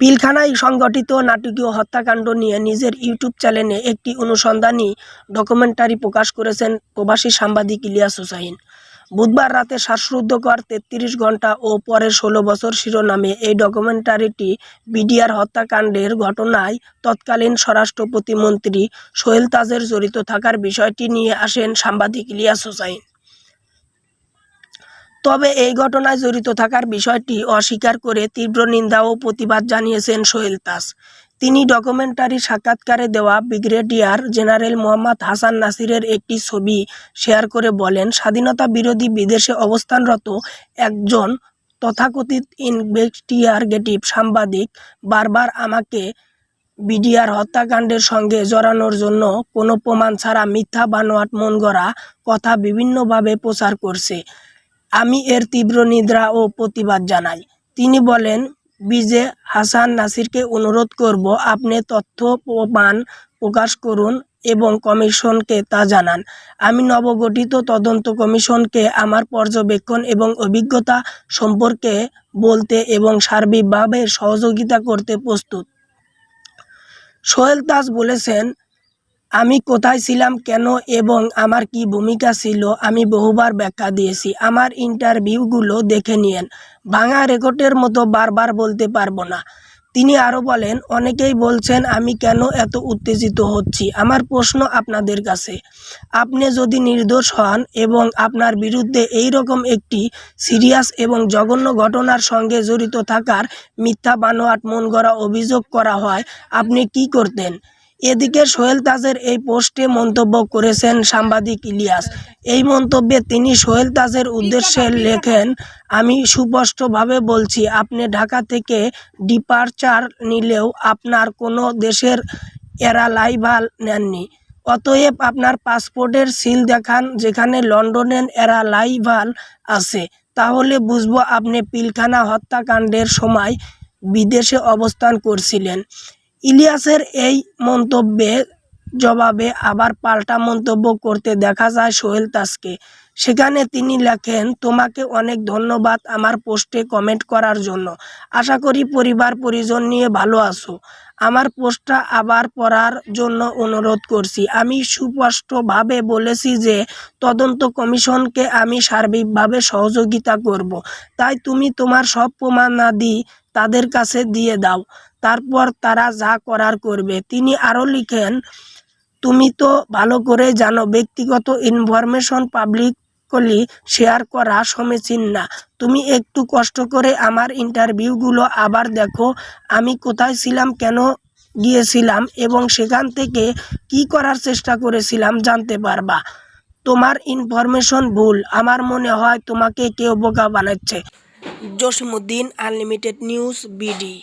পিলখানায় সংগঠিত নাটকীয় হত্যাকাণ্ড নিয়ে নিজের ইউটিউব চ্যানেলে একটি অনুসন্ধানী ডকুমেন্টারি প্রকাশ করেছেন প্রবাসী সাংবাদিক ইলিয়াস হুসাইন। বুধবার রাতে শ্বাসরুদ্ধকর তেত্রিশ ঘণ্টা ও পরের ষোলো বছর শিরোনামে এই ডকুমেন্টারিটি বিডিআর হত্যাকাণ্ডের ঘটনায় তৎকালীন স্বরাষ্ট্র প্রতিমন্ত্রী সোহেল তাজের জড়িত থাকার বিষয়টি নিয়ে আসেন সাংবাদিক ইলিয়াস হুসাইন। তবে এই ঘটনায় জড়িত থাকার বিষয়টি অস্বীকার করে তীব্র নিন্দা ও প্রতিবাদ জানিয়েছেন সোহেল তাস। তিনি ডকুমেন্টারি সাক্ষাৎকারে দেওয়া ব্রিগেডিয়ার জেনারেল মোহাম্মদ হাসান নাসিরের একটি ছবি শেয়ার করে বলেন, স্বাধীনতা বিরোধী বিদেশে অবস্থানরত একজন তথাকথিত ইনভেস্টিগেটিভ সাংবাদিক বারবার আমাকে বিডিআর হত্যাকাণ্ডের সঙ্গে জড়ানোর জন্য কোনো প্রমাণ ছাড়া মিথ্যা বানোয়াট মন গড়া কথা বিভিন্নভাবে প্রচার করছে। আমি এর তীব্র নিদ্রা ও প্রতিবাদ জানাই। তিনি বলেন, বিজে হাসান নাসিরকে অনুরোধ করব, আপনি তথ্য প্রমাণ প্রকাশ করুন এবং কমিশনকে তা জানান। আমি নবগঠিত তদন্ত কমিশনকে আমার পর্যবেক্ষণ এবং অভিজ্ঞতা সম্পর্কে বলতে এবং সার্বিকভাবে সহযোগিতা করতে প্রস্তুত। সোহেল তাজ বলেছেন আমি কোথায় ছিলাম, কেন এবং আমার কি ভূমিকা ছিল, আমি বহুবার ব্যাখ্যা দিয়েছি। আমার ইন্টারভিউগুলো দেখে নিয়েন। ভাঙা রেকর্ডের মতো বারবার বলতে পারব না। তিনি আরও বলেন, অনেকেই বলছেন আমি কেন এত উত্তেজিত হচ্ছি? আমার প্রশ্ন আপনাদের কাছে। আপনি যদি নির্দোষ হন এবং আপনার বিরুদ্ধে এই রকম একটি সিরিয়াস এবং জঘন্য ঘটনার সঙ্গে জড়িত থাকার মিথ্যা বানোয়াট মন গড়া অভিযোগ করা হয়, আপনি কি করতেন? এদিকে সোহেল তাজের এই পোস্টে মন্তব্য করেছেন সাংবাদিক ইলিয়াস। এই মন্তব্যে তিনি সোহেল তাজের উদ্দেশ্যে লেখেন, আমি সুস্পষ্টভাবে বলছি, আপনি ঢাকা থেকে ডিপার্চার নিলেও আপনার কোনো দেশের এরালাইভাল নেননি। অতএব আপনার পাসপোর্টের সিল দেখান যেখানে লন্ডনের এরালাইভাল আছে। তাহলে বুঝব আপনি পিলখানা হত্যাকাণ্ডের সময় বিদেশে অবস্থান করছিলেন। ইলিয়াসের এই মন্তব্যে জবাবে আবার পাল্টা মন্তব্য করতে দেখা যায় সোহেল তাসকে সেখানে তিনি লেখেন, তোমাকে অনেক ধন্যবাদ আমার পোস্টে কমেন্ট করার জন্য। আশা করি পরিবার, পরিজন নিয়ে ভালো আছো। আমার পোস্টটা আবার পড়ার জন্য অনুরোধ করছি। আমি সুস্পষ্টভাবে বলেছি যে, তদন্ত কমিশনকে আমি সার্বিকভাবে সহযোগিতা করব। তাই তুমি তোমার সব প্রমাণাদি তাদের কাছে দিয়ে দাও। তারপর তারা যা করার করবে। তিনি আরও লিখেন, তুমি তো ভালো করে জানো, ব্যক্তিগত ইনফরমেশন পাবলিকলি শেয়ার করা সমীচীন না। তুমি একটু কষ্ট করে আমার ইন্টারভিউগুলো আবার দেখো, আমি কোথায় ছিলাম, কেন গিয়েছিলাম এবং সেখান থেকে কি করার চেষ্টা করেছিলাম জানতে পারবা। তোমার ইনফরমেশন ভুল। আমার মনে হয় তোমাকে কেউ বোকা বানাচ্ছে। Jasimuddin unlimited news BD.